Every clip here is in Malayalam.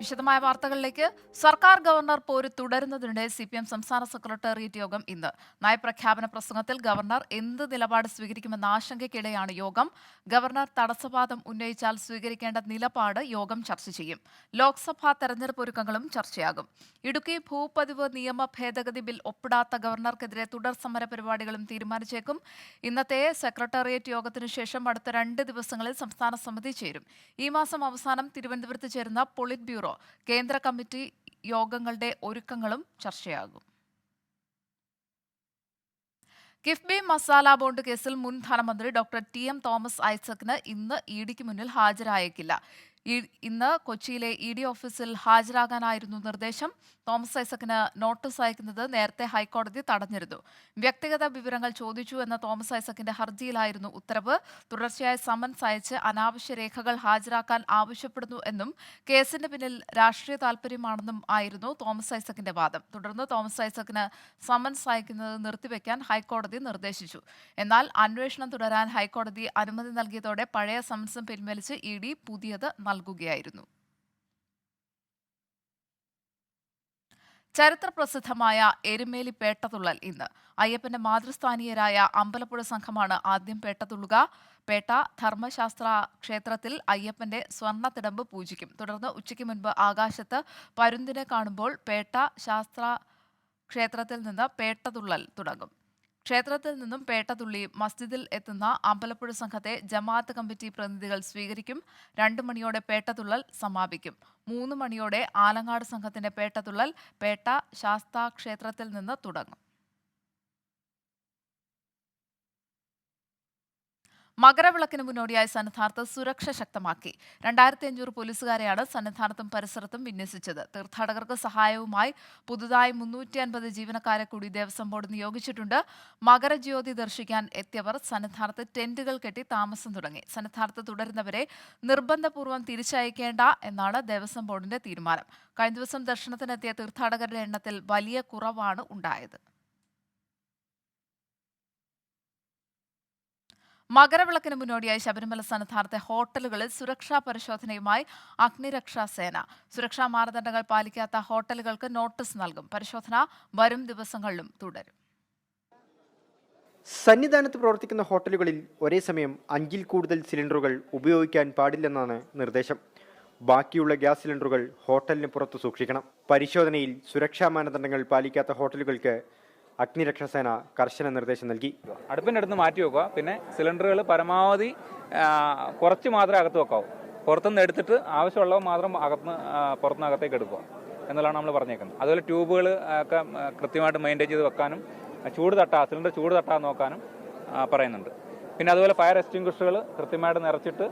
വിശദമായ വാർത്തകളിലേക്ക് സർക്കാർ ഗവർണർ പോര് തുടരുന്നതിനിടെ സി പി എം സംസ്ഥാന സെക്രട്ടേറിയറ്റ് യോഗം ഇന്ന്. നയപ്രഖ്യാപന പ്രസംഗത്തിൽ ഗവർണർ എന്ത് നിലപാട് സ്വീകരിക്കുമെന്ന ആശങ്കയ്ക്കിടെയാണ് യോഗം. ഗവർണർ തടസ്സവാദം ഉന്നയിച്ചാൽ സ്വീകരിക്കേണ്ട നിലപാട് യോഗം ചർച്ച ചെയ്യും. ലോക്സഭാ തെരഞ്ഞെടുപ്പ് ഒരുക്കങ്ങളും ചർച്ചയാകും. ഇടുക്കി ഭൂപതിവ് നിയമ ഭേദഗതി ബിൽ ഒപ്പിടാത്ത ഗവർണർക്കെതിരെ തുടർ സമര പരിപാടികളും തീരുമാനിച്ചേക്കും. ഇന്നത്തെ സെക്രട്ടേറിയറ്റ് യോഗത്തിനു ശേഷം അടുത്ത രണ്ട് ദിവസങ്ങളിൽ സംസ്ഥാന സമിതി ചേരും. ഈ മാസം അവസാനം തിരുവനന്തപുരത്ത് ചേരുന്ന പൊളിറ്റ് ബ്യൂറോ കേന്ദ്ര കമ്മിറ്റി യോഗങ്ങളുടെ ഒരുക്കങ്ങളും ചർച്ചയാകും. കിഫ്ബി മസാല ബോണ്ട് കേസിൽ മുൻ ധനമന്ത്രി ഡോക്ടർ ടി എം തോമസ് ഐസക്കിന് ഇന്ന് ഇ ഡിക്ക് മുന്നിൽ ഹാജരായേക്കില്ല. ഇന്ന് കൊച്ചിയിലെ ഇ ഡി ഓഫീസിൽ ഹാജരാകാനായിരുന്നു നിർദ്ദേശം. തോമസ് ഐസക്കിന് നോട്ടീസ് അയക്കുന്നത് നേരത്തെ ഹൈക്കോടതി തടഞ്ഞിരുന്നു. വ്യക്തിഗത വിവരങ്ങൾ ചോദിച്ചു എന്ന തോമസ് ഐസക്കിന്റെ ഹർജിയിലായിരുന്നു ഉത്തരവ്. തുടർച്ചയായ സമൻസ് അയച്ച് അനാവശ്യ രേഖകൾ ഹാജരാക്കാൻ ആവശ്യപ്പെടുന്നു എന്നും കേസിന്റെ പിന്നിൽ രാഷ്ട്രീയ താൽപര്യമാണെന്നും ആയിരുന്നു തോമസ് ഐസക്കിന്റെ വാദം. തുടർന്ന് തോമസ് ഐസക്കിന് സമൻസ് അയക്കുന്നത് നിർത്തിവെക്കാൻ ഹൈക്കോടതി നിർദ്ദേശിച്ചു. എന്നാൽ അന്വേഷണം തുടരാൻ ഹൈക്കോടതി അനുമതി നൽകിയതോടെ പഴയ സമൻസും പിൻവലിച്ച് ഇ ഡി പുതിയത് നൽകുകയായിരുന്നു. ചരിത്രപ്രസിദ്ധമായ എരുമേലി പേട്ടതുള്ളൽ ഇന്ന് അയ്യപ്പന്റെ മാതൃസ്ഥാനീയരായ അമ്പലപ്പുഴ സംഘമാണ് ആദ്യം പേട്ടതുള്ളുക. പേട്ട ധർമ്മശാസ്ത്ര ക്ഷേത്രത്തിൽ അയ്യപ്പന്റെ സ്വർണത്തിടമ്പ് പൂജിക്കും. തുടർന്ന് ഉച്ചയ്ക്ക് മുൻപ് ആകാശത്ത് പരുന്തിനെ കാണുമ്പോൾ പേട്ട ശാസ്ത്ര ക്ഷേത്രത്തിൽ നിന്ന് പേട്ടതുള്ളൽ തുടങ്ങും. ക്ഷേത്രത്തിൽ നിന്നും പേട്ടതുള്ളി മസ്ജിദിൽ എത്തുന്ന അമ്പലപ്പുഴ സംഘത്തെ ജമാഅത്ത് കമ്മിറ്റി പ്രതിനിധികൾ സ്വീകരിക്കും. രണ്ടു മണിയോടെ പേട്ടതുള്ളൽ സമാപിക്കും. മൂന്ന് മണിയോടെ ആലങ്ങാട് സംഘത്തിന്റെ പേട്ടതുള്ളൽ പേട്ട ശാസ്താ ക്ഷേത്രത്തിൽ നിന്ന് തുടങ്ങും. മകരവിളക്കിന് മുന്നോടിയായി സന്നിധാനത്ത് സുരക്ഷ ശക്തമാക്കി. രണ്ടായിരത്തി അഞ്ഞൂറ് പോലീസുകാരെയാണ് സന്നിധാനത്തും പരിസരത്തും വിന്യസിച്ചത്. തീർത്ഥാടകർക്ക് സഹായവുമായി പുതുതായി മുന്നൂറ്റി അൻപത് ജീവനക്കാരെ കൂടി ദേവസ്വം ബോർഡ് നിയോഗിച്ചിട്ടുണ്ട്. മകരജ്യോതി ദർശിക്കാൻ എത്തിയവർ സന്നിധാനത്ത് ടെന്റുകൾ കെട്ടി താമസം തുടങ്ങി. സന്നിധാനത്ത് തുടരുന്നവരെ നിർബന്ധപൂർവം തിരിച്ചയക്കേണ്ട എന്നാണ് ദേവസ്വം ബോർഡിന്റെ തീരുമാനം. കഴിഞ്ഞ ദിവസം ദർശനത്തിനെത്തിയ തീർത്ഥാടകരുടെ എണ്ണത്തിൽ വലിയ കുറവാണ് ഉണ്ടായത്. മകരവിളക്കിന് മുന്നോടിയായി ശബരിമല സന്നിധാനത്തെ ഹോട്ടലുകളിൽ സുരക്ഷാ പരിശോധനയുമായി അഗ്നിരക്ഷാ സേന. സുരക്ഷാ മാനദണ്ഡങ്ങൾ പാലിക്കാത്ത ഹോട്ടലുകൾക്ക് നോട്ടീസ് നൽകും. പരിശോധന വരും ദിവസങ്ങളിലും തുടരും. സന്നിധാനത്ത് പ്രവർത്തിക്കുന്ന ഹോട്ടലുകളിൽ ഒരേ സമയം അഞ്ചിൽ കൂടുതൽ സിലിണ്ടറുകൾ ഉപയോഗിക്കാൻ പാടില്ലെന്നാണ് നിർദ്ദേശം. ബാക്കിയുള്ള ഗ്യാസ് സിലിണ്ടറുകൾ ഹോട്ടലിന് പുറത്ത് സൂക്ഷിക്കണം. പരിശോധനയിൽ സുരക്ഷാ മാനദണ്ഡങ്ങൾ പാലിക്കാത്ത ഹോട്ടലുകൾക്ക് അഗ്നിരക്ഷാസേന കർശന നിർദ്ദേശം നൽകി. അടുപ്പിന്റെ അടുത്ത് മാറ്റി വെക്കുക. പിന്നെ സിലിണ്ടറുകൾ പരമാവധി കുറച്ച് മാത്രം അകത്ത് വെക്കാവും. പുറത്തുനിന്ന് എടുത്തിട്ട് ആവശ്യമുള്ളവ മാത്രം അകത്ത് പുറത്തുനിന്ന് അകത്തേക്ക് എടുക്കുക എന്നുള്ളതാണ് നമ്മൾ പറഞ്ഞേക്കുന്നത്. അതുപോലെ ട്യൂബുകൾ ഒക്കെ കൃത്യമായിട്ട് മെയിന്റെയിൻ ചെയ്ത് വെക്കാനും ചൂട് തട്ടാ സിലിണ്ടർ ചൂട് തട്ടാ നോക്കാനും പറയുന്നുണ്ട്. പിന്നെ അതുപോലെ ഫയർ എക്സ്റ്റിങ്ക്വിഷറുകൾ കൃത്യമായിട്ട് നിറച്ചിട്ട്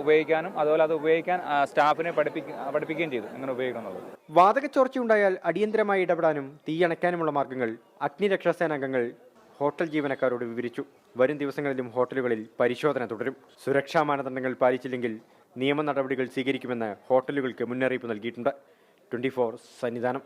ഉപയോഗിക്കാനും അതുപോലെ അത് ഉപയോഗിക്കാൻ സ്റ്റാഫിനെ പഠിപ്പിക്കുക പഠിപ്പിക്കുകയും ചെയ്തു എങ്ങനെ ഉപയോഗിക്കണം വാതക ചോർച്ചയുണ്ടായാൽ അടിയന്തരമായി ഇടപെടാനും തീയണയ്ക്കാനുമുള്ള മാർഗങ്ങൾ അഗ്നിരക്ഷാസേന അംഗങ്ങൾ ഹോട്ടൽ ജീവനക്കാരോട് വിവരിച്ചു. വരും ദിവസങ്ങളിലും ഹോട്ടലുകളിൽ പരിശോധന തുടരും. സുരക്ഷാ മാനദണ്ഡങ്ങൾ പാലിച്ചില്ലെങ്കിൽ നിയമ നടപടികൾ സ്വീകരിക്കുമെന്ന് ഹോട്ടലുകൾക്ക് മുന്നറിയിപ്പ് നൽകിയിട്ടുണ്ട്. Twenty four Sannidhanam.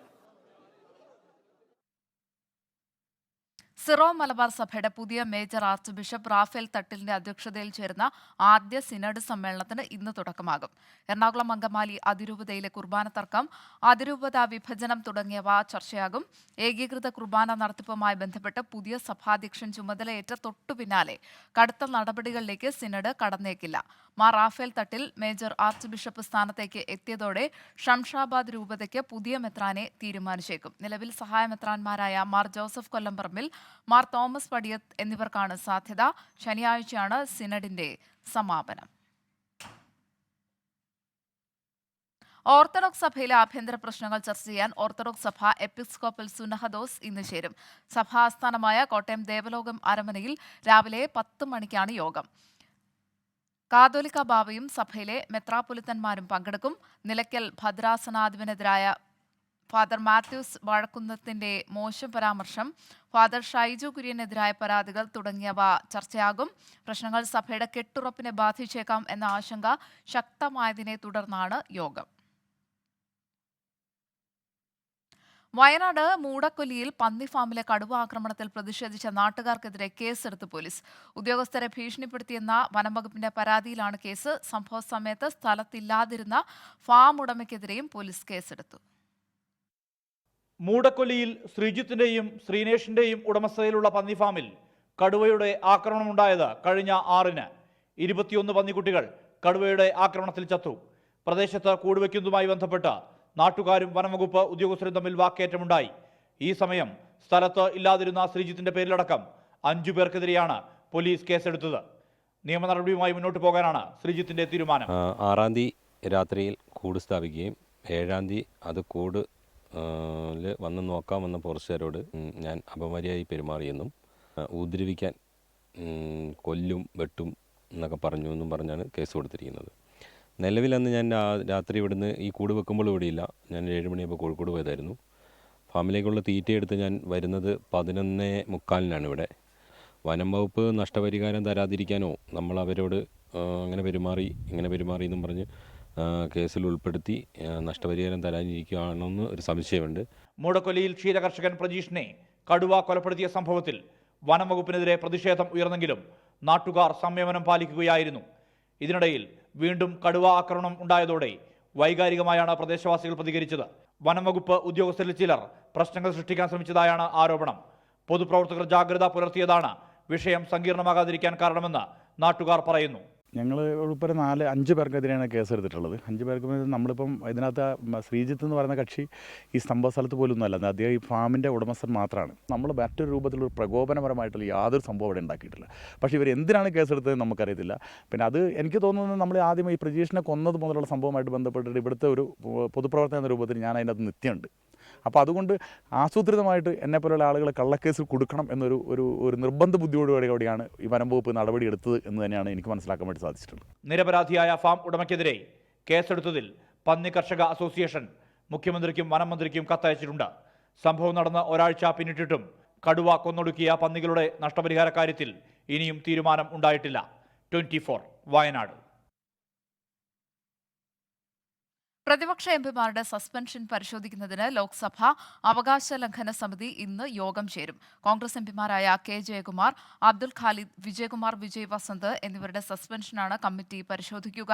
Syro Malabar സഭയുടെ പുതിയ മേജർ ആർച്ച് ബിഷപ്പ് റാഫേൽ തട്ടിലിന്റെ അധ്യക്ഷതയിൽ ചേരുന്ന ആദ്യ സിനഡ് സമ്മേളനത്തിന് ഇന്ന് തുടക്കമാകും. എറണാകുളം അങ്കമാലി അതിരൂപതയിലെ കുർബാന തർക്കം അതിരൂപത വിഭജനം തുടങ്ങിയവ ചർച്ചയാകും. ഏകീകൃത കുർബാന നടത്തിപ്പുമായി ബന്ധപ്പെട്ട് പുതിയ സഭാധ്യക്ഷൻ ചുമതലയേറ്റ തൊട്ടു പിന്നാലെ കടുത്ത നടപടികളിലേക്ക് സിനഡ് കടന്നേക്കില്ല. Mar Raphael Thattil major archbishop സ്ഥാനത്തേക്ക് എത്തിയതോടെ ഷംഷാബാദ് രൂപതയ്ക്ക് പുതിയ മെത്രാനെ തീരുമാനിച്ചേക്കും. നിലവിൽ സഹായ മെത്രാൻമാരായ മാർ ജോസഫ് കൊല്ലംപറമ്പിൽ മാർ തോമസ് പടിയത്ത് എന്നിവർക്കാണ് സാധ്യത. ശനിയാഴ്ചയാണ് സിനഡിന്റെ സമാപനം. ഓർത്തഡോക്സ് സഭയിലെ ആഭ്യന്തര പ്രശ്നങ്ങൾ ചർച്ച ചെയ്യാൻ ഓർത്തഡോക്സ് സഭ എപ്പിസ്കോപ്പൽ സുനഹദോസ് ഇന്ന് ചേരും. സഭാ ആസ്ഥാനമായ കോട്ടയം ദേവലോകം അരമനയിൽ രാവിലെ പത്ത് മണിക്കാണ് യോഗം. കാതോലിക്ക ബാബയും സഭയിലെ മെത്രാപൊലിത്തന്മാരും പങ്കെടുക്കും. നിലയ്ക്കൽ ഭദ്രാസനാധിപനെതിരായ ഫാദർ മാത്യൂസ് വഴക്കുന്നത്തിന്റെ മോശം പരാമർശം ഫാദർ ഷൈജു കുര്യനെതിരായ പരാതികൾ തുടങ്ങിയവ ചർച്ചയാകും. പ്രശ്നങ്ങൾ സഭയുടെ കെട്ടുറപ്പിനെ ബാധിച്ചേക്കാം എന്ന ആശങ്ക ശക്തമായതിനെ തുടർന്നാണ് യോഗം. വയനാട് മൂടക്കൊല്ലിയിൽ പന്നി ഫാമിലെ കടുവ ആക്രമണത്തിൽ പ്രതിഷേധിച്ച നാട്ടുകാർക്കെതിരെ കേസെടുത്ത് പോലീസ്. ഉദ്യോഗസ്ഥരെ ഭീഷണിപ്പെടുത്തിയെന്ന വനംവകുപ്പിന്റെ പരാതിയിലാണ് കേസ്. സംഭവ സമയത്ത് സ്ഥലത്തില്ലാതിരുന്ന ഫാം ഉടമയ്ക്കെതിരെയും പോലീസ് കേസെടുത്തു. മൂടക്കൊല്ലിയിൽ ശ്രീജിത്തിന്റെയും ശ്രീനേഷിന്റെയും ഉടമസ്ഥതയിലുള്ള പന്നി ഫാമിൽ കടുവയുടെ ആക്രമണമുണ്ടായത് കഴിഞ്ഞ ആറിന്. ഇരുപത്തിയൊന്ന് പന്നിക്കുട്ടികൾ കടുവയുടെ ആക്രമണത്തിൽ ചത്തു. പ്രദേശത്ത് കൂടുവയ്ക്കുന്നതുമായി ബന്ധപ്പെട്ട് നാട്ടുകാരും വനംവകുപ്പ് ഉദ്യോഗസ്ഥരും തമ്മിൽ വാക്കേറ്റമുണ്ടായി. ഈ സമയം സ്ഥലത്ത് ഇല്ലാതിരുന്ന ശ്രീജിത്തിന്റെ പേരിലടക്കം അഞ്ചു പേർക്കെതിരെയാണ് പോലീസ് കേസെടുത്തത്. നിയമ നടപടിയുമായി മുന്നോട്ട് പോകാനാണ് ശ്രീജിത്തിന്റെ തീരുമാനം. ആറാം തീയതി രാത്രിയിൽ കൂട് സ്ഥാപിക്കുകയും ഏഴാം തീയതി അത് കൂട് വന്ന് നോക്കാമെന്ന പോർച്ചുകാരോട് ഞാൻ അപമര്യാദയായി പെരുമാറിയെന്നും ഉം, കൊല്ലും വെട്ടും എന്നൊക്കെ പറഞ്ഞു എന്നും പറഞ്ഞാണ് കേസ് കൊടുത്തിരിക്കുന്നത്. നിലവിൽ അന്ന് ഞാൻ രാത്രി ഇവിടുന്ന് ഈ കൂട് വെക്കുമ്പോൾ ഇവിടെയില്ല. ഞാൻ ഏഴ് മണിയാകുമ്പോൾ കോഴിക്കോട് പോയതായിരുന്നു. ഫാമിലേക്കുള്ള തീറ്റയെടുത്ത് ഞാൻ വരുന്നത് പതിനൊന്ന് മുക്കാലിനാണ് ഇവിടെ. വനം വകുപ്പ് നഷ്ടപരിഹാരം തരാതിരിക്കാനോ നമ്മൾ അവരോട് അങ്ങനെ പെരുമാറി ഇങ്ങനെ പെരുമാറി എന്നും പറഞ്ഞ് കേസിൽ ഉൾപ്പെടുത്തി നഷ്ടപരിഹാരം തരാനിരിക്കുകയാണെന്ന് ഒരു സംശയമുണ്ട്. മൂടക്കൊലിയിൽ ക്ഷീരകർഷകൻ പ്രജീഷിനെ കടുവ കൊലപ്പെടുത്തിയ സംഭവത്തിൽ വനം വകുപ്പിനെതിരെ പ്രതിഷേധം ഉയർന്നെങ്കിലും നാട്ടുകാർ സംയമനം പാലിക്കുകയായിരുന്നു. ഇതിനിടയിൽ വീണ്ടും കടുവ ആക്രമണം ഉണ്ടായതോടെ വൈകാരികമായാണ് പ്രദേശവാസികൾ പ്രതികരിച്ചത്. വനംവകുപ്പ് ഉദ്യോഗസ്ഥരിൽ ചിലർ പ്രശ്നങ്ങൾ സൃഷ്ടിക്കാൻ ശ്രമിച്ചതായാണ് ആരോപണം. പൊതുപ്രവർത്തകർ ജാഗ്രത പുലർത്തിയതാണ് വിഷയം സങ്കീർണമാകാതിരിക്കാൻ കാരണമെന്ന് നാട്ടുകാർ പറയുന്നു. ഞങ്ങൾ ഉൾപ്പെടെ നാല് അഞ്ച് പേർക്കെതിരെയാണ് കേസ് എടുത്തിട്ടുള്ളത് അഞ്ച് പേർക്ക് നമ്മളിപ്പം ഇതിനകത്ത് ശ്രീജിത്ത് എന്ന് പറയുന്ന കക്ഷി ഈ സംഭവ സ്ഥലത്ത് പോലും ഒന്നുമല്ല അദ്ദേഹം ഈ ഫാമിന്റെ ഉടമസ്ഥൻ മാത്രമാണ് നമ്മൾ മറ്റൊരു രൂപത്തിലൊരു പ്രകോപനപരമായിട്ടുള്ള യാതൊരു സംഭവം ഇവിടെ ഉണ്ടാക്കിയിട്ടില്ല. പക്ഷേ ഇവർ എന്തിനാണ് കേസെടുത്തത് നമുക്കറിയത്തില്ല. പിന്നെ അത് എനിക്ക് തോന്നുന്നത് നമ്മൾ ആദ്യം ഈ പ്രജീഷിനെ കൊന്നത് മുതലുള്ള സംഭവമായിട്ട് ബന്ധപ്പെട്ടിട്ട് ഇവിടുത്തെ ഒരു പൊതുപ്രവർത്തന രൂപത്തിൽ ഞാൻ അതിനകത്ത് നിത്യമുണ്ട്. അപ്പോൾ അതുകൊണ്ട് ആസൂത്രിതമായിട്ട് എന്നെപ്പോലുള്ള ആളുകളെ കള്ളക്കേസിൽ കൊടുക്കണം എന്നൊരു ഒരു ഒരു നിർബന്ധ കൂടിയാണ് ഈ വനം വകുപ്പ് നടപടിയെടുത്തത് എന്ന് തന്നെയാണ് എനിക്ക് മനസ്സിലാക്കാൻ വേണ്ടി സാധിച്ചിട്ടുള്ളത്. നിരപരാധിയായ ഫാം ഉടമയ്ക്കെതിരെ കേസെടുത്തതിൽ പന്നി കർഷക അസോസിയേഷൻ മുഖ്യമന്ത്രിക്കും വനം മന്ത്രിക്കും കത്തയച്ചിട്ടുണ്ട്. സംഭവം നടന്ന ഒരാഴ്ച പിന്നിട്ടിട്ടും കടുവ കൊന്നൊടുക്കിയ പന്നികളുടെ നഷ്ടപരിഹാര കാര്യത്തിൽ ഇനിയും തീരുമാനം ഉണ്ടായിട്ടില്ല. ട്വന്റി വയനാട്. പ്രതിപക്ഷ എംപിമാരുടെ സസ്പെൻഷൻ പരിശോധിക്കുന്നതിന് ലോക്സഭ അവകാശ ലംഘന സമിതി ഇന്ന് യോഗം ചേരും. കോൺഗ്രസ് എംപിമാരായ കെ ജയകുമാർ അബ്ദുൽ ഖാലിദ് വിജയകുമാർ വിജയ് വസന്ത് എന്നിവരുടെ സസ്പെൻഷനാണ് കമ്മിറ്റി പരിശോധിക്കുക.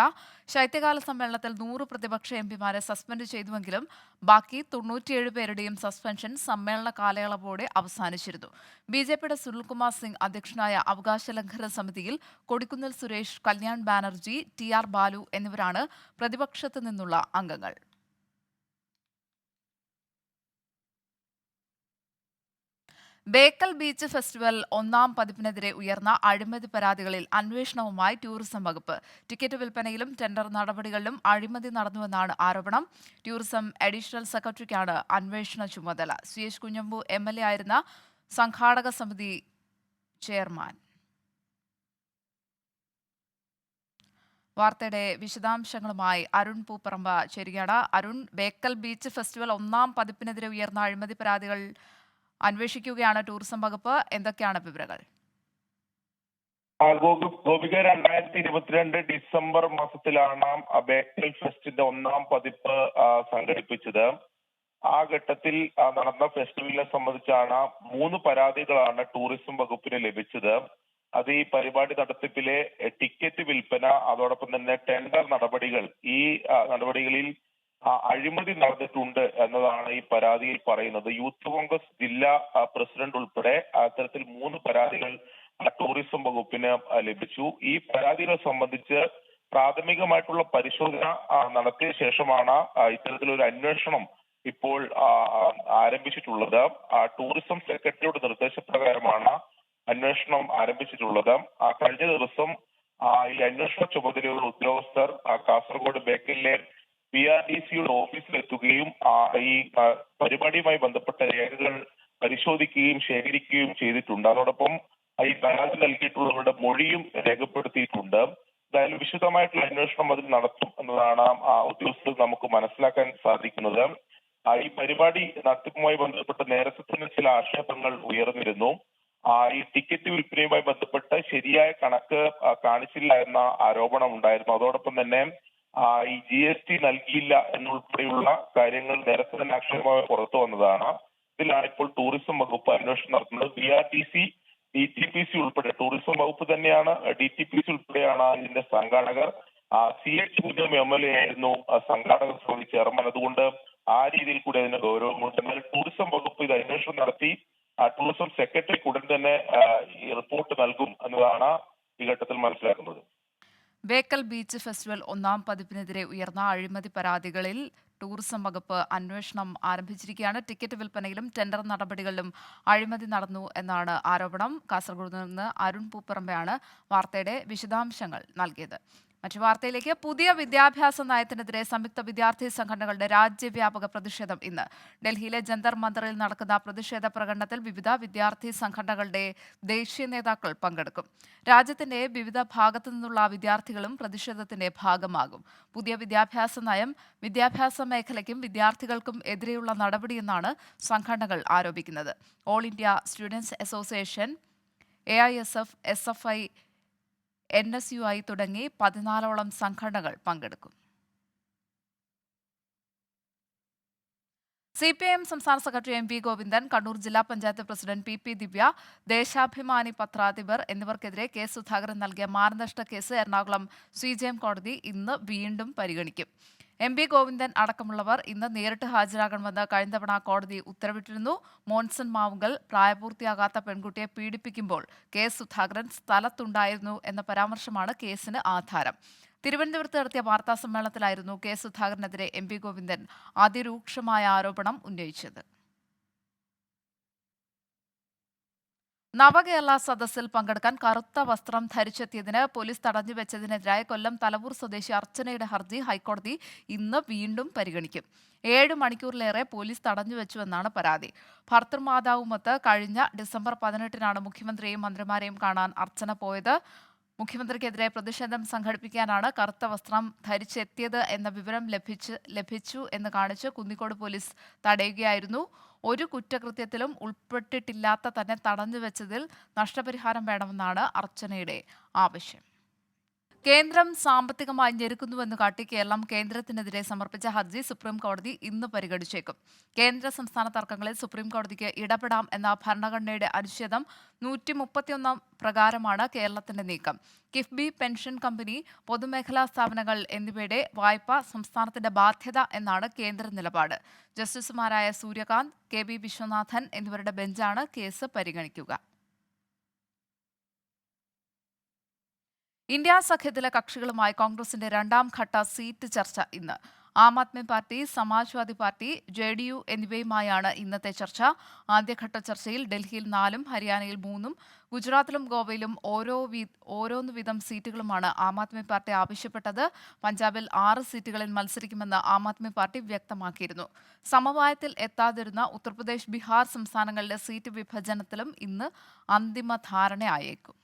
ശൈത്യകാല സമ്മേളനത്തിൽ നൂറ് പ്രതിപക്ഷ എംപിമാരെ സസ്പെൻഡ് ചെയ്തുവെങ്കിലും ബാക്കി തൊണ്ണൂറ്റിയേഴ് പേരുടെയും സസ്പെൻഷൻ സമ്മേളന കാലയളവോടെ അവസാനിച്ചിരുന്നു. ബി ജെ പിയുടെ സുനിൽകുമാർ സിംഗ് അധ്യക്ഷനായ അവകാശ ലംഘന സമിതിയിൽ കൊടിക്കുന്നിൽ സുരേഷ് കല്യാൺ ബാനർജി ടി ആർ ബാലു എന്നിവരാണ് പ്രതിപക്ഷത്ത് നിന്നുള്ള അംഗങ്ങൾ. ബേക്കൽ ബീച്ച് ഫെസ്റ്റിവൽ ഒന്നാം പതിപ്പിനെതിരെ ഉയർന്ന അഴിമതി പരാതികളിൽ അന്വേഷണവുമായി ടൂറിസം വകുപ്പ്. ടിക്കറ്റ് വിൽപ്പനയിലും ടെൻഡർ നടപടികളിലും അഴിമതി നടന്നുവെന്നാണ് ആരോപണം. ടൂറിസം അഡീഷണൽ സെക്രട്ടറിക്കാണ് അന്വേഷണ ചുമതല. C H Kunhambu M L A ആയിരുന്ന സംഘാടക സമിതി ചെയർമാൻ. വാർത്തയുടെ വിശദാംശങ്ങളുമായി അരുൺ പൂപ്പറമ്പ ചേരുകയാണ്. അരുൺ ബേക്കൽ ബീച്ച് ഫെസ്റ്റിവൽ ഒന്നാം പതിപ്പിനെതിരെ ഉയർന്ന അഴിമതി പരാതികൾ അന്വേഷിക്കുകയാണ് ടൂറിസം വകുപ്പ്. എന്തൊക്കെയാണ് വിവരങ്ങൾ? ഗോപിക രണ്ടായിരത്തി ഇരുപത്തിരണ്ട് ഡിസംബർ മാസത്തിലാണ് ബേക്കൽ ഫെസ്റ്റിന്റെ ഒന്നാം പതിപ്പ് സംഘടിപ്പിച്ചത്. ആ ഘട്ടത്തിൽ നടന്ന ഫെസ്റ്റിവലിനെ സംബന്ധിച്ചാണ് മൂന്ന് പരാതികളാണ് ടൂറിസം വകുപ്പിന് ലഭിച്ചത്. അത് ഈ പരിപാടി നടത്തിപ്പിലെ ടിക്കറ്റ് വിൽപ്പന അതോടൊപ്പം തന്നെ ടെൻഡർ നടപടികൾ ഈ നടപടികളിൽ അഴിമതി നടന്നിട്ടുണ്ട് എന്നതാണ് ഈ പരാതിയിൽ പറയുന്നത്. യൂത്ത് കോൺഗ്രസ് ജില്ലാ പ്രസിഡന്റ് ഉൾപ്പെടെ അത്തരത്തിൽ മൂന്ന് പരാതികൾ ടൂറിസം വകുപ്പിന് ലഭിച്ചു. ഈ പരാതികൾ സംബന്ധിച്ച് പ്രാഥമികമായിട്ടുള്ള പരിശോധന നടത്തിയ ശേഷമാണ് ഇത്തരത്തിലൊരു അന്വേഷണം ഇപ്പോൾ ആരംഭിച്ചിട്ടുള്ളത്. ടൂറിസം സെക്രട്ടറിയുടെ നിർദ്ദേശപ്രകാരമാണ് അന്വേഷണം ആരംഭിച്ചിട്ടുള്ളത്. ആ, കഴിഞ്ഞ ദിവസം ഈ അന്വേഷണ ചുമതലയുള്ള ഉദ്യോഗസ്ഥർ കാസർഗോഡ് ബേക്കലിലെ പി ആർ ഡി സിയുടെ ഓഫീസിലെത്തുകയും ഈ പരിപാടിയുമായി ബന്ധപ്പെട്ട രേഖകൾ പരിശോധിക്കുകയും ശേഖരിക്കുകയും ചെയ്തിട്ടുണ്ട്. അതോടൊപ്പം ഈ പരാതി നൽകിയിട്ടുള്ളവരുടെ മൊഴിയും രേഖപ്പെടുത്തിയിട്ടുണ്ട്. എന്തായാലും വിശദമായിട്ടുള്ള അന്വേഷണം അതിൽ നടത്തും എന്നതാണ് ഉദ്യോഗസ്ഥർ നമുക്ക് മനസ്സിലാക്കാൻ സാധിക്കുന്നത്. ഈ പരിപാടി നടത്തിപ്പുമായി ബന്ധപ്പെട്ട് നേരത്തെ തന്നെ ചില ആക്ഷേപങ്ങൾ ഉയർന്നിരുന്നു. ഈ ടിക്കറ്റ് വിൽപ്പനയുമായി ബന്ധപ്പെട്ട് ശരിയായ കണക്ക് കാണിച്ചില്ല എന്ന ആരോപണം ഉണ്ടായിരുന്നു. അതോടൊപ്പം തന്നെ ഈ ജി എസ് ടി നൽകിയില്ല എന്നുൾപ്പെടെയുള്ള കാര്യങ്ങൾ നേരത്തെ തന്നെ അക്ഷരമായി പുറത്തു വന്നതാണ്. ഇതിലാണ് ഇപ്പോൾ ടൂറിസം വകുപ്പ് അന്വേഷണം നടത്തുന്നത്. B R T C D T P C ഉൾപ്പെടെ ടൂറിസം വകുപ്പ് തന്നെയാണ്. ഡി ടി പി സി ഉൾപ്പെടെയാണ് ഇതിന്റെ സംഘാടകർ. C H Kunham M L A ആയിരുന്നു സംഘാടക സമിതി ചെയർമാൻ. അതുകൊണ്ട് ആ രീതിയിൽ കൂടി അതിന് ഗൗരവമുണ്ട്. എന്നാൽ ടൂറിസം വകുപ്പ് ഇത് അന്വേഷണം നടത്തി ടൂറിസം സെക്രട്ടറിക്ക് ഉടൻ തന്നെ ഈ റിപ്പോർട്ട് നൽകും എന്നതാണ് ഈ ഘട്ടത്തിൽ മനസ്സിലാക്കുന്നത്. ബേക്കൽ ബീച്ച് ഫെസ്റ്റിവൽ ഒന്നാം പതിപ്പിനെതിരെ ഉയർന്ന അഴിമതി പരാതികളിൽ ടൂറിസം വകുപ്പ് അന്വേഷണം ആരംഭിച്ചിരിക്കുകയാണ്. ടിക്കറ്റ് വിൽപ്പനയിലും ടെൻഡർ നടപടികളിലും അഴിമതി നടന്നു എന്നാണ് ആരോപണം. കാസർഗോഡ് നിന്ന് അരുൺ പൂപ്പറമ്പയാണ് വാർത്തയുടെ വിശദാംശങ്ങൾ നൽകിയത്. മറ്റു വാർത്തയിലേക്ക്. പുതിയ വിദ്യാഭ്യാസ നയത്തിനെതിരെ സംയുക്ത വിദ്യാർത്ഥി സംഘടനകളുടെ രാജ്യവ്യാപക പ്രതിഷേധം ഇന്ന്. ഡൽഹിയിലെ ജന്തർ മന്ദറിൽ നടക്കുന്ന പ്രതിഷേധ പ്രകടനത്തിൽ വിവിധ വിദ്യാർത്ഥി സംഘടനകളുടെ ദേശീയ നേതാക്കൾ പങ്കെടുക്കും. രാജ്യത്തിന്റെ വിവിധ ഭാഗത്തു നിന്നുള്ള വിദ്യാർത്ഥികളും പ്രതിഷേധത്തിന്റെ ഭാഗമാകും. പുതിയ വിദ്യാഭ്യാസ നയം വിദ്യാഭ്യാസ മേഖലയ്ക്കും വിദ്യാർത്ഥികൾക്കും എതിരെയുള്ള നടപടിയെന്നാണ് സംഘടനകൾ ആരോപിക്കുന്നത്. All India students association A I S F S F I N S U I തുടങ്ങി പതിനാലോളം സംഘടനകൾ പങ്കെടുക്കും. സി പി എം സംസ്ഥാന secretary M V Govindan Kannur ജില്ലാ panchayat president P P Divya Deshabhimani പത്രാധിപർ എന്നിവർക്കെതിരെ കെ സുധാകരൻ നൽകിയ മാനനഷ്ട കേസ് എറണാകുളം സി കോടതി ഇന്ന് വീണ്ടും പരിഗണിക്കും. എം പി ഗോവിന്ദൻ അടക്കമുള്ളവർ ഇന്ന് നേരിട്ട് ഹാജരാകണമെന്ന് കഴിഞ്ഞ തവണ കോടതി ഉത്തരവിട്ടിരുന്നു. മോൺസൺ മാവുങ്കൽ പ്രായപൂർത്തിയാകാത്ത പെൺകുട്ടിയെ പീഡിപ്പിക്കുമ്പോൾ കെ സുധാകരൻ സ്ഥലത്തുണ്ടായിരുന്നു എന്ന പരാമർശമാണ് കേസിന് ആധാരം. തിരുവനന്തപുരത്ത് നടത്തിയ വാർത്താ സമ്മേളനത്തിലായിരുന്നു കെ സുധാകരനെതിരെ എം പി ഗോവിന്ദൻ അതിരൂക്ഷമായ ആരോപണം ഉന്നയിച്ചത്. നവകേരള സദസ്സിൽ പങ്കെടുക്കാൻ കറുത്ത വസ്ത്രം ധരിച്ചെത്തിയതിന് പോലീസ് തടഞ്ഞുവെച്ചതിനെതിരായ കൊല്ലം തലവൂർ സ്വദേശി അർച്ചനയുടെ ഹർജി ഹൈക്കോടതി ഇന്ന് വീണ്ടും പരിഗണിക്കും. ഏഴ് മണിക്കൂറിലേറെ പോലീസ് തടഞ്ഞുവെച്ചുവെന്നാണ് പരാതി. ഭർത്തൃമാതാവുമൊത്ത് കഴിഞ്ഞ ഡിസംബർ പതിനെട്ടിനാണ് മുഖ്യമന്ത്രിയെയും മന്ത്രിമാരെയും കാണാൻ അർച്ചന പോയത്. മുഖ്യമന്ത്രിക്കെതിരെ പ്രതിഷേധം സംഘടിപ്പിക്കാനാണ് കറുത്ത വസ്ത്രം ധരിച്ചെത്തിയത് എന്ന വിവരം ലഭിച്ച് ലഭിച്ചു എന്ന് കാണിച്ച് കുന്നിക്കോട് പോലീസ് തടയുകയായിരുന്നു. ഒരു കുറ്റകൃത്യത്തിലും ഉൾപ്പെട്ടിട്ടില്ലാത്ത തന്നെ തടഞ്ഞു വെച്ചതിൽ നഷ്ടപരിഹാരം വേണമെന്നാണ് അർച്ചനയുടെ ആവശ്യം. കേന്ദ്രം സാമ്പത്തികമായി ഞെരുക്കുന്നുവെന്ന് കാട്ടി കേരളം കേന്ദ്രത്തിനെതിരെ സമർപ്പിച്ച ഹർജി സുപ്രീം കോടതി ഇന്ന് പരിഗണിച്ചേക്കും. കേന്ദ്ര സംസ്ഥാന തർക്കങ്ങളിൽ സുപ്രീം കോടതിക്ക് ഇടപെടാം എന്ന ഭരണഘടനയുടെ അനുച്ഛേദം നൂറ്റി മുപ്പത്തിയൊന്നാം പ്രകാരമാണ് കേരളത്തിന്റെ നീക്കം. കിഫ്ബി പെൻഷൻ കമ്പനി പൊതുമേഖലാ സ്ഥാപനങ്ങൾ എന്നിവയുടെ വായ്പ സംസ്ഥാനത്തിന്റെ ബാധ്യത എന്നാണ് കേന്ദ്ര നിലപാട്. ജസ്റ്റിസുമാരായ സൂര്യകാന്ത് കെ ബി വിശ്വനാഥൻ എന്നിവരുടെ ബെഞ്ചാണ് കേസ് പരിഗണിക്കുക. ഇന്ത്യ സഖ്യത്തിലെ കക്ഷികളുമായി കോൺഗ്രസിന്റെ രണ്ടാം ഘട്ട സീറ്റ് ചർച്ച ഇന്ന്. Aam Aadmi party Samajwadi party J D U എന്നിവയുമായാണ് ഇന്നത്തെ ചർച്ച. ആദ്യഘട്ട ചർച്ചയിൽ ഡൽഹിയിൽ നാലും ഹരിയാനയിൽ മൂന്നും ഗുജറാത്തിലും ഗോവയിലും ഓരോ ഓരോന്ന് വീതം സീറ്റുകളുമാണ് ആം ആദ്മി പാർട്ടി ആവശ്യപ്പെട്ടത്. പഞ്ചാബിൽ ആറ് സീറ്റുകളിൽ മത്സരിക്കുമെന്ന് ആം ആദ്മി പാർട്ടി വ്യക്തമാക്കിയിരുന്നു. സമവായത്തിൽ എത്താതിരുന്ന ഉത്തർപ്രദേശ് ബീഹാർ സംസ്ഥാനങ്ങളിലെ സീറ്റ് വിഭജനത്തിലും ഇന്ന് അന്തിമ ധാരണയായേക്കും.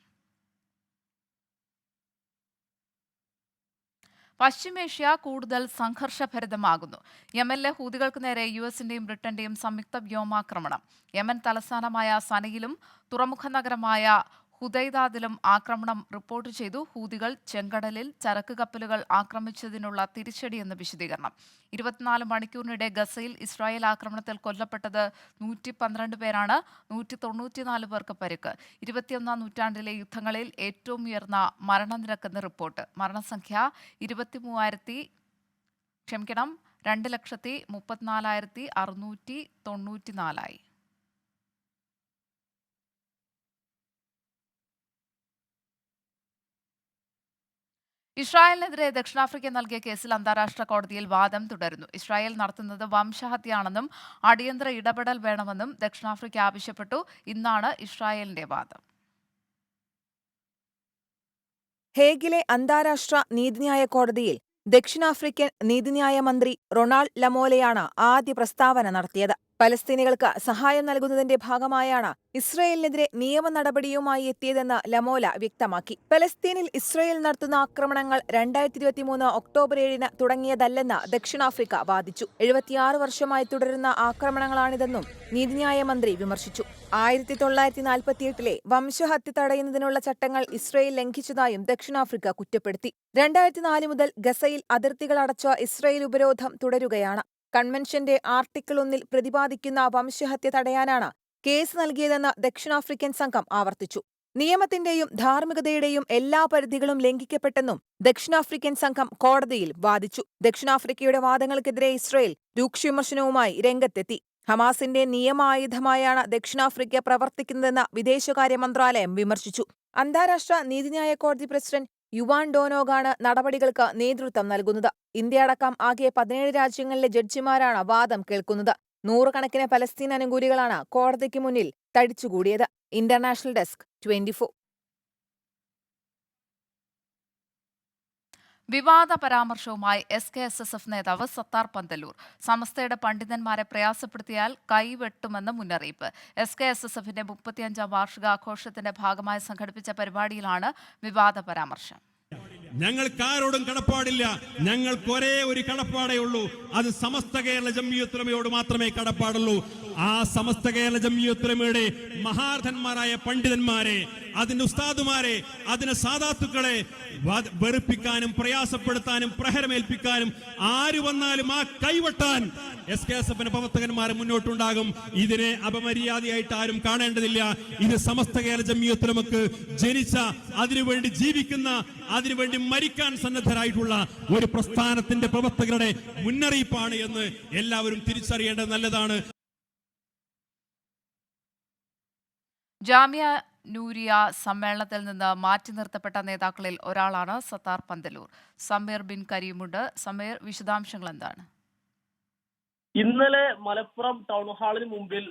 പശ്ചിമേഷ്യ കൂടുതൽ സംഘർഷഭരിതമാകുന്നു. യമനിലെ ഹൂതികൾക്ക് നേരെ യു എസിന്റെയും ബ്രിട്ടന്റെയും സംയുക്ത വ്യോമാക്രമണം. യമൻ തലസ്ഥാനമായ സനയിലും തുറമുഖ നഗരമായ ഹുദൈദാദിലും ആക്രമണം റിപ്പോർട്ട് ചെയ്തു. ഹൂതികൾ ചെങ്കടലിൽ ചരക്ക് കപ്പലുകൾ ആക്രമിച്ചതിനുള്ള തിരിച്ചടിയെന്ന് വിശദീകരണം. ഇരുപത്തിനാല് മണിക്കൂറിനിടെ ഗസയിൽ ഇസ്രായേൽ ആക്രമണത്തിൽ കൊല്ലപ്പെട്ടത് നൂറ്റി പന്ത്രണ്ട് പേരാണ്. നൂറ്റി തൊണ്ണൂറ്റിനാല് പേർക്ക് പരിക്ക്. ഇരുപത്തിയൊന്നാം നൂറ്റാണ്ടിലെ യുദ്ധങ്ങളിൽ ഏറ്റവും ഉയർന്ന മരണനിരക്കെന്ന് റിപ്പോർട്ട്. മരണസംഖ്യ ഇരുപത്തി മൂവായിരത്തി ക്ഷമിക്കണം രണ്ട് ലക്ഷത്തി മുപ്പത്തിനാലായിരത്തി അറുന്നൂറ്റി തൊണ്ണൂറ്റിനാലായി. ഇസ്രായേലിനെതിരെ ദക്ഷിണാഫ്രിക്ക നൽകിയ കേസിൽ അന്താരാഷ്ട്ര കോടതിയിൽ വാദം തുടരുന്നു. ഇസ്രായേൽ നടത്തുന്നത് വംശഹത്യയാണെന്നും അടിയന്തര ഇടപെടൽ വേണമെന്നും ദക്ഷിണാഫ്രിക്ക ആവശ്യപ്പെട്ടു. ഇന്നാണ് ഇസ്രായേലിന്റെ വാദം. ഹേഗിലെ അന്താരാഷ്ട്ര നീതിന്യായ കോടതിയിൽ ദക്ഷിണാഫ്രിക്കൻ നീതിന്യായ മന്ത്രി റൊണാൾഡ് ലമോലയാണ് ആദ്യ പ്രസ്താവന നടത്തിയത്. പലസ്തീനികൾക്ക് സഹായം നൽകുന്നതിന്റെ ഭാഗമായാണ് ഇസ്രയേലിനെതിരെ നിയമ നടപടിയുമായി എത്തിയതെന്ന് ലമോല വ്യക്തമാക്കി. പലസ്തീനിൽ ഇസ്രയേൽ നടത്തുന്ന ആക്രമണങ്ങൾ രണ്ടായിരത്തി ഇരുപത്തിമൂന്ന് ഒക്ടോബർ ഏഴിന് തുടങ്ങിയതല്ലെന്ന് ദക്ഷിണാഫ്രിക്ക വാദിച്ചു. എഴുപത്തിയാറ് വർഷമായി തുടരുന്ന ആക്രമണങ്ങളാണിതെന്നും നീതിന്യായ മന്ത്രി വിമർശിച്ചു. ആയിരത്തി തൊള്ളായിരത്തി നാൽപ്പത്തിയെട്ടിലെ വംശഹത്യ തടയുന്നതിനുള്ള ചട്ടങ്ങൾ ഇസ്രയേൽ ലംഘിച്ചതായും ദക്ഷിണാഫ്രിക്ക കുറ്റപ്പെടുത്തി. രണ്ടായിരത്തി നാല് മുതൽ ഗസയിൽ അതിർത്തികൾ അടച്ച ഇസ്രയേൽ ഉപരോധം തുടരുകയാണ്. കൺവെൻഷന്റെ ആർട്ടിക്കിൾ ഒന്നിൽ പ്രതിപാദിക്കുന്ന വംശഹത്യ തടയാനാണ് കേസ് നൽകിയതെന്ന് ദക്ഷിണാഫ്രിക്കൻ സംഘം ആവർത്തിച്ചു. നിയമത്തിന്റെയും ധാർമ്മികതയുടെയും എല്ലാ പരിധികളും ലംഘിക്കപ്പെട്ടെന്നും ദക്ഷിണാഫ്രിക്കൻ സംഘം കോടതിയിൽ വാദിച്ചു. ദക്ഷിണാഫ്രിക്കയുടെ വാദങ്ങൾക്കെതിരെ ഇസ്രയേൽ രൂക്ഷവിമർശനവുമായി രംഗത്തെത്തി. ഹമാസിന്റെ നിയമായുധമായാണ് ദക്ഷിണാഫ്രിക്ക പ്രവർത്തിക്കുന്നതെന്ന് വിദേശകാര്യ മന്ത്രാലയം വിമർശിച്ചു. അന്താരാഷ്ട്ര നീതിന്യായ കോടതി പ്രസിഡന്റ് യുവാൻ ഡോനോഗാണ് നടപടികൾക്ക് നേതൃത്വം നൽകുന്നത്. ഇന്ത്യ അടക്കം ആകെ പതിനേഴ് രാജ്യങ്ങളിലെ ജഡ്ജിമാരാണ് വാദം കേൾക്കുന്നത്. നൂറുകണക്കിന് പലസ്തീൻ അനുകൂലികളാണ് കോടതിക്ക് മുന്നിൽ തടിച്ചുകൂടിയത്. ഇന്റർനാഷണൽ ഡെസ്ക് ട്വന്റിഫോർ വിവാദ പരാമർശവുമായി S K S S F നേതാവ് സത്താർ പന്തലൂർ. സമസ്തയുടെ പണ്ഡിതന്മാരെ പ്രയാസപ്പെടുത്തിയാൽ കൈവെട്ടുമെന്ന് മുന്നറിയിപ്പ്. എസ് കെ എസ് എസ് എഫിന്റെ മുപ്പത്തിയഞ്ചാം വാർഷികാഘോഷത്തിന്റെ ഭാഗമായി സംഘടിപ്പിച്ച പരിപാടിയിലാണ് വിവാദ പരാമർശം ഞങ്ങൾക്ക് ആരോടും കടപ്പാടില്ല. ഞങ്ങൾക്ക് ഒരേ ഒരു കടപ്പാടേ ഉള്ളൂ. അത് സമസ്ത കേരള ജമ്മിയുത്തലമയോട് മാത്രമേ കടപ്പാടുള്ളൂ. ആ സമസ്ത കേരള ജമ്മിയുത്തലമയുടെ മഹാർഥന്മാരായ പണ്ഡിതന്മാരെ അതിന്റെ ഉസ്താദുമാരെ അതിന്റെ സാധാത്തുക്കളെ വെറുപ്പിക്കാനും പ്രയാസപ്പെടുത്താനും പ്രഹരമേൽപ്പിക്കാനും ആര് വന്നാലും ആ കൈവട്ടാൻ എസ് കെ എസ് എഫിന്റെ പ്രവർത്തകന്മാർ മുന്നോട്ടുണ്ടാകും. ഇതിനെ അപമര്യാദയായിട്ട് ആരും കാണേണ്ടതില്ല. ഇത് സമസ്ത കേരള ജമ്മിയത്തുലമക്ക് ജനിച്ച അതിനുവേണ്ടി ജീവിക്കുന്ന അതിനുവേണ്ടി മരിക്കാൻ സന്നദ്ധരായിട്ടുള്ള ഒരു പ്രസ്ഥാനത്തിന്റെ പ്രവർത്തകരുടെ മുന്നറിയിപ്പാണ് എന്ന് എല്ലാവരും തിരിച്ചറിയേണ്ടത് നല്ലതാണ്. ജാമ്യ നൂരിയ സമ്മേളനത്തിൽ നിന്ന് മാറ്റി നിർത്തപ്പെട്ട നേതാക്കളിൽ ഒരാളാണ് സത്താർ പന്തലൂർ. സമീർ ബിൻ കരീമുണ്ട്. സമീർ വിശദാംശങ്ങൾ എന്താണ്? ഇന്നലെ മലപ്പുറം ടൗൺ ഹാളിന് മുമ്പിൽ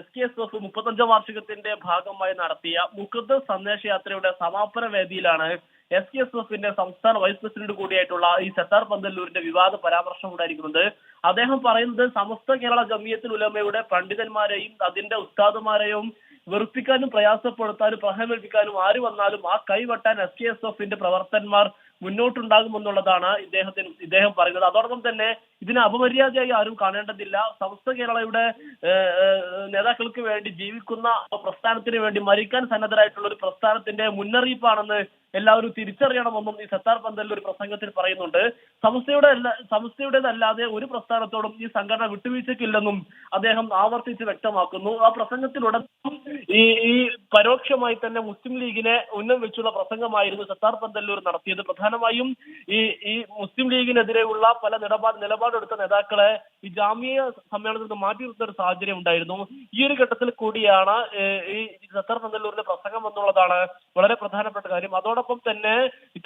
എസ് കെ എസ് എഫ് മുപ്പത്തഞ്ചാം വാർഷികത്തിന്റെ ഭാഗമായി നടത്തിയ മുഖദ് സന്ദേശയാത്രയുടെ സമാപന വേദിയിലാണ് എസ് കെ എസ് എഫിന്റെ സംസ്ഥാന വൈസ് പ്രസിഡന്റ് കൂടിയായിട്ടുള്ള ഈ സത്താർ പന്തല്ലൂരിന്റെ വിവാദ പരാമർശം ഉണ്ടായിരിക്കുന്നത്. അദ്ദേഹം പറയുന്നത് സമസ്ത കേരള ജമിയത്തിൽ ഉലമയുടെ പണ്ഡിതന്മാരെയും അതിന്റെ ഉസ്താദുമാരെയും വെറുപ്പിക്കാനും പ്രയാസപ്പെടുത്താനും പ്രഹമേൽപ്പിക്കാനും ആര് വന്നാലും ആ കൈവട്ടാൻ എസ് കെ എസ് എഫിന്റെ പ്രവർത്തകന്മാർ മുന്നോട്ടുണ്ടാകുമെന്നുള്ളതാണ് ഇദ്ദേഹത്തിന് ഇദ്ദേഹം പറയുന്നത്. അതോടൊപ്പം തന്നെ ഇതിനെ അപമര്യാദയായി ആരും കാണേണ്ടതില്ല. സമസ്ത കേരളയുടെ നേതാക്കൾക്ക് വേണ്ടി ജീവിക്കുന്ന പ്രസ്ഥാനത്തിന് വേണ്ടി മരിക്കാൻ സന്നദ്ധരായിട്ടുള്ള ഒരു പ്രസ്ഥാനത്തിന്റെ മുന്നറിയിപ്പാണെന്ന് എല്ലാവരും തിരിച്ചറിയണമെന്നും ഈ സത്താർ പന്തലിൽ ഒരു പ്രസംഗത്തിൽ പറയുന്നുണ്ട്. സംസ്ഥയുടെ സംസ്ഥയുടേതല്ലാതെ ഒരു പ്രസ്ഥാനത്തോടും ഈ സംഘടന വിട്ടുവീഴ്ചയ്ക്കില്ലെന്നും അദ്ദേഹം ആവർത്തിച്ച് വ്യക്തമാക്കുന്നു. ആ പ്രസംഗത്തിലൂടെ ഈ ഈ പരോക്ഷമായി തന്നെ മുസ്ലിം ലീഗിനെ ഉന്നം വെച്ചുള്ള പ്രസംഗമായിരുന്നു സത്താർ പന്തല്ലൂർ നടത്തിയത്. പ്രധാനമായും ഈ ഈ മുസ്ലിം ലീഗിനെതിരെയുള്ള പല നിലപാട് നിലപാടെടുത്ത നേതാക്കളെ ഈ ജാമ്യ സമ്മേളനത്തിൽ നിന്ന് മാറ്റി നിർത്തുന്ന ഒരു സാഹചര്യം ഉണ്ടായിരുന്നു. ഈ ഒരു ഘട്ടത്തിൽ കൂടിയാണ് ഈ സത്താർ പന്തല്ലൂരിന്റെ പ്രസംഗം എന്നുള്ളതാണ് വളരെ പ്രധാനപ്പെട്ട കാര്യം. അതോടൊപ്പം തന്നെ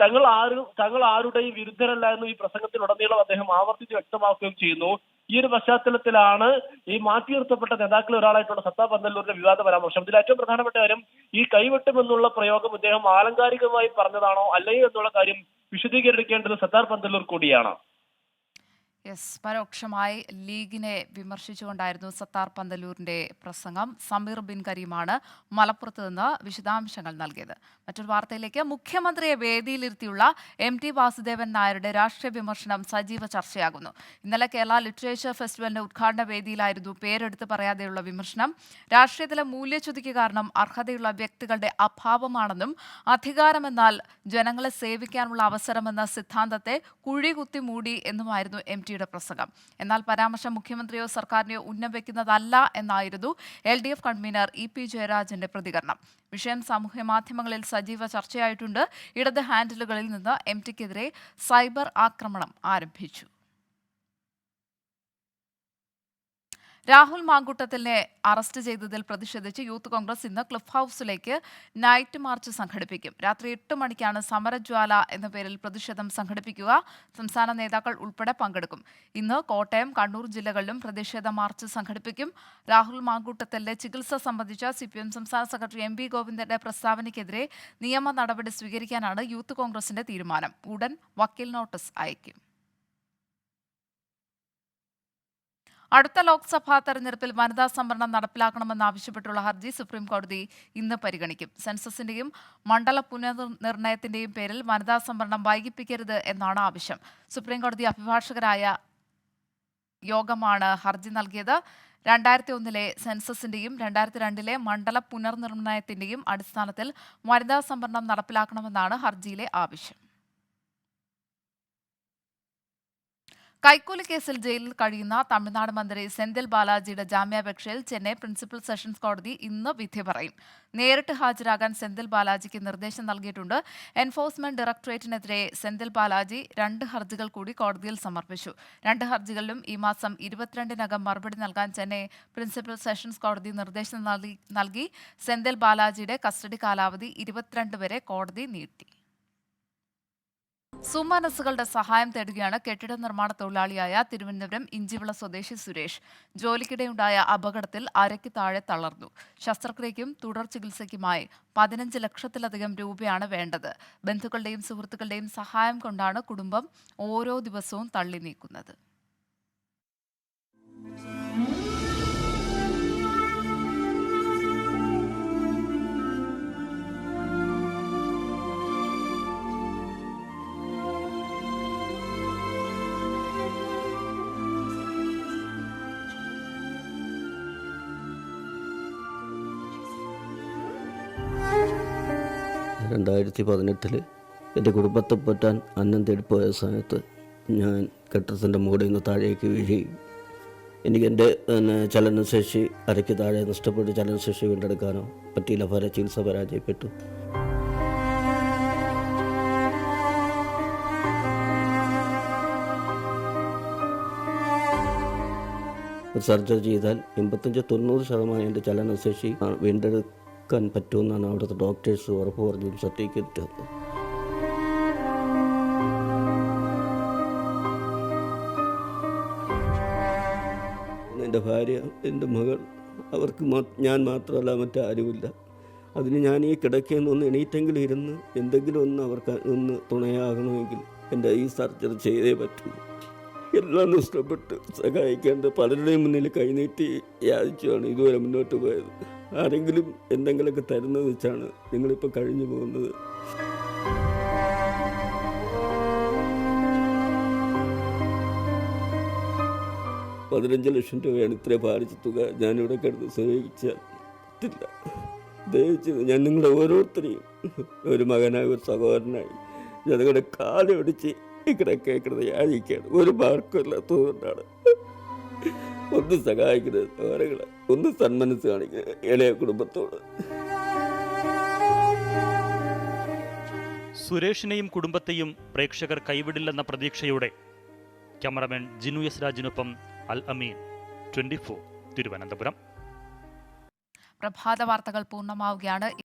തങ്ങൾ ആരും തങ്ങൾ ആരുടെയും വിരുദ്ധരല്ല എന്ന് ഈ പ്രസംഗത്തിൽ പ്രസംഗത്തിലുടനീളം അദ്ദേഹം ആവർത്തിച്ച് വ്യക്തമാക്കുകയും ചെയ്യുന്നു. ഈ ഒരു പശ്ചാത്തലത്തിലാണ് ഈ മാറ്റി നിർത്തപ്പെട്ട നേതാക്കളിൽ ഒരാളായിട്ടുള്ള സത്താ പന്തല്ലൂരിന്റെ വിവാദ പരാമർശം. ഇതിൽ ഏറ്റവും പ്രധാനപ്പെട്ട കാര്യം ഈ കൈവെട്ടും എന്നുള്ള പ്രയോഗം അദ്ദേഹം ആലങ്കാരികമായി പറഞ്ഞതാണോ അല്ലയോ എന്നുള്ള കാര്യം വിശദീകരിക്കേണ്ടത് സത്താർ പന്തല്ലൂർ കൂടിയാണ്. യെസ് പരോക്ഷമായി ലീഗിനെ വിമർശിച്ചുകൊണ്ടായിരുന്നു സത്താർ പന്തലൂരിന്റെ പ്രസംഗം. സമീർ ബിൻ കരീമാണ് മലപ്പുറത്ത് നിന്ന് വിശദാംശങ്ങൾ നൽകിയത്. മറ്റൊരു വാർത്തയിലേക്ക് മുഖ്യമന്ത്രിയെ വേദിയിലിരുത്തിയുള്ള എം ടി വാസുദേവൻ നായരുടെ രാഷ്ട്രീയ വിമർശനം സജീവ ചർച്ചയാകുന്നു. ഇന്നലെ കേരള ലിറ്ററേച്ചർ ഫെസ്റ്റിവലിന്റെ ഉദ്ഘാടന വേദിയിലായിരുന്നു പേരെടുത്ത് പറയാതെയുള്ള വിമർശനം. രാഷ്ട്രീയത്തിലെ മൂല്യച്യുതിക്ക് കാരണം അർഹതയുള്ള വ്യക്തികളുടെ അഭാവമാണെന്നും അധികാരമെന്നാൽ ജനങ്ങളെ സേവിക്കാനുള്ള അവസരമെന്ന സിദ്ധാന്തത്തെ കുഴികുത്തി മൂടി എന്നുമായിരുന്നു എം ടിയുടെ പ്രസംഗം. എന്നാൽ പരാമർശം മുഖ്യമന്ത്രിയോ സർക്കാരിനെയോ ഉന്നം വെക്കുന്നതല്ല എന്നായിരുന്നു L D F convener E P ജയരാജന്റെ പ്രതികരണം. വിഷയം സാമൂഹ്യ മാധ്യമങ്ങളിൽ സജീവ ചർച്ചയായിട്ടുണ്ട്. ഇടത് ഹാൻഡിലുകളിൽ നിന്ന് എം ടിക്കെതിരെ സൈബർ ആക്രമണം ആരംഭിച്ചു. രാഹുൽ മാങ്കൂട്ടത്തിനെ അറസ്റ്റ് ചെയ്തതിൽ പ്രതിഷേധിച്ച് യൂത്ത് കോൺഗ്രസ് ഇന്ന് ക്ലബ് ഹൗസിലേക്ക് നൈറ്റ് മാർച്ച് സംഘടിപ്പിക്കും. രാത്രി എട്ട് മണിക്കാണ് സമരജ്വാല എന്ന പേരിൽ പ്രതിഷേധം സംഘടിപ്പിക്കുക. സംസ്ഥാന നേതാക്കൾ ഉൾപ്പെടെ പങ്കെടുക്കും. ഇന്ന് കോട്ടയം കണ്ണൂർ ജില്ലകളിലും പ്രതിഷേധ മാർച്ച് സംഘടിപ്പിക്കും. രാഹുൽ മാങ്കൂട്ടത്തിലെ ചികിത്സ സംബന്ധിച്ച സി പി എം സംസ്ഥാന സെക്രട്ടറി എം വി ഗോവിന്ദന്റെ പ്രസ്താവനയ്ക്കെതിരെ നിയമ നടപടി സ്വീകരിക്കാനാണ് യൂത്ത് കോൺഗ്രസിന്റെ തീരുമാനം. ഉടൻ വക്കീൽ നോട്ടീസ് അയക്കും. അടുത്ത ലോക്സഭാ തെരഞ്ഞെടുപ്പിൽ വനിതാ സംവരണം നടപ്പിലാക്കണമെന്നാവശ്യപ്പെട്ടുള്ള ഹർജി സുപ്രീം കോടതി ഇന്ന് പരിഗണിക്കും. സെൻസസിന്റെയും മണ്ഡല പുനർനിർണയത്തിന്റെയും പേരിൽ വനിതാ സംവരണം വൈകിപ്പിക്കരുത് എന്നാണ് ആവശ്യം. സുപ്രീം കോടതി അഭിഭാഷകരായ യോഗമാണ് ഹർജി നൽകിയത്. രണ്ടായിരത്തി ഒന്നിലെ സെൻസസിന്റെയും രണ്ടായിരത്തി രണ്ടിലെ മണ്ഡല പുനർനിർണയത്തിന്റെയും അടിസ്ഥാനത്തിൽ വനിതാ സംവരണം നടപ്പിലാക്കണമെന്നാണ് ഹർജിയിലെ ആവശ്യം. കൈക്കൂലി കേസിൽ ജയിലിൽ കഴിയുന്ന തമിഴ്നാട് മന്ത്രി സെന്തിൽ ബാലാജിയുടെ ജാമ്യാപേക്ഷയിൽ ചെന്നൈ പ്രിൻസിപ്പൽ സെഷൻസ് കോടതി ഇന്ന് വിധി പറയും. നേരിട്ട് ഹാജരാകാൻ സെന്തിൽ ബാലാജിക്ക് നിർദ്ദേശം നൽകിയിട്ടുണ്ട്. എൻഫോഴ്സ്മെന്റ് ഡയറക്ടറേറ്റിനെതിരെ സെന്തിൽ ബാലാജി രണ്ട് ഹർജികൾ കൂടി കോടതിയിൽ സമർപ്പിച്ചു. രണ്ട് ഹർജികളിലും ഈ മാസം ഇരുപത്തിരണ്ടിനകം മറുപടി നൽകാൻ ചെന്നൈ പ്രിൻസിപ്പൽ സെഷൻസ് കോടതി നിർദ്ദേശം നൽകി സെന്തിൽ ബാലാജിയുടെ കസ്റ്റഡി കാലാവധി ഇരുപത്തിരണ്ട് വരെ കോടതി നീട്ടി. സുമനസ്സുകളുടെ സഹായം തേടുകയാണ് കെട്ടിട നിർമ്മാണ തൊഴിലാളിയായ തിരുവനന്തപുരം ഇഞ്ചിവിള സ്വദേശി സുരേഷ്. ജോലിക്കിടെയുണ്ടായ അപകടത്തിൽ അരയ്ക്ക് താഴെ തളർന്നു. ശസ്ത്രക്രിയയ്ക്കും തുടർ ചികിത്സയ്ക്കുമായി പതിനഞ്ച് ലക്ഷത്തിലധികം രൂപയാണ് വേണ്ടത്. ബന്ധുക്കളുടെയും സുഹൃത്തുക്കളുടെയും സഹായം കൊണ്ടാണ് കുടുംബം ഓരോ ദിവസവും തള്ളി നീക്കുന്നത്. രണ്ടായിരത്തി പതിനെട്ടിൽ എന്റെ കുടുംബത്തെ പറ്റാൻ അന്നം തേടിപ്പോയ സമയത്ത് ഞാൻ കെട്ടിടത്തിന്റെ മുകളിൽ നിന്ന് താഴേക്ക് വീഴി. എനിക്ക് എന്റെ പിന്നെ ചലനശേഷി അരയ്ക്ക് താഴെ നഷ്ടപ്പെട്ട് ചലനശേഷി വീണ്ടെടുക്കാനോ പറ്റിയില്ല. പല ചികിത്സ പരാജയപ്പെട്ടു. സർജറി ചെയ്താൽ എൺപത്തഞ്ച് തൊണ്ണൂറ് ശതമാനം എന്റെ ചലനശേഷി ആ, വീണ്ടെടുക്കാൻ പറ്റുമെന്നാണ് അവിടുത്തെ ഡോക്ടേഴ്സ് ഉറപ്പ് പറഞ്ഞു സർട്ടിഫിക്കറ്റ് എന്റെ ഭാര്യ എന്റെ മകൾ അവർക്ക് ഞാൻ മാത്രമല്ല മറ്റാരുമില്ല. അതിന് ഞാൻ ഈ കിടക്കയിൽ ഒന്ന് എണീറ്റെങ്കിലും ഇരുന്ന് എന്തെങ്കിലും ഒന്ന് അവർക്ക് ഒന്ന് തുണയാകണമെങ്കിൽ എന്റെ ഈ സർജറി ചെയ്തേ പറ്റൂ. എല്ലാം നഷ്ടപ്പെട്ട് സഹായിക്കേണ്ട പലരുടെയും മുന്നിൽ കൈനീട്ടി യാചിച്ചാണ് ഇതുവരെ മുന്നോട്ട് പോയത്. ആരെങ്കിലും എന്തെങ്കിലുമൊക്കെ തരുന്നത് വെച്ചാണ് നിങ്ങളിപ്പോൾ കഴിഞ്ഞു പോകുന്നത്. പതിനഞ്ച് ലക്ഷം രൂപയാണ് ഇത്ര ഭാരിച്ച തുക. ഞാനിവിടെ കിടന്ന് സേവിച്ചാൽ പറ്റില്ല ദയച്ചത് ഞാൻ നിങ്ങളെ ഓരോരുത്തരെയും ഒരു മകനായി ഒരു സഹോദരനായി ഞാൻ നിങ്ങളുടെ കാലൊടിച്ച് ഇക്കടെ കേൾക്കുന്നത് യാചിക്കുകയാണ് ഒരു മാർക്കും ഇല്ലാത്തതുകൊണ്ടാണ് ഒന്ന് സഹായിക്കുന്നത് സഹോദരങ്ങളെ ഒന്ന് സന്മനസ് കാണിക്കുക ഇളയ കുടുംബത്തോട്. സുരേഷിനെയും കുടുംബത്തെയും പ്രേക്ഷകർ കൈവിടില്ലെന്ന പ്രതീക്ഷയോടെ ക്യാമറമാൻ ജിനു എസ് രാജിനൊപ്പം അൽ അമീൻ. Twenty four Thiruvananthapuram. പ്രഭാത വാർത്തകൾ പൂർണമാവുകയാണ്.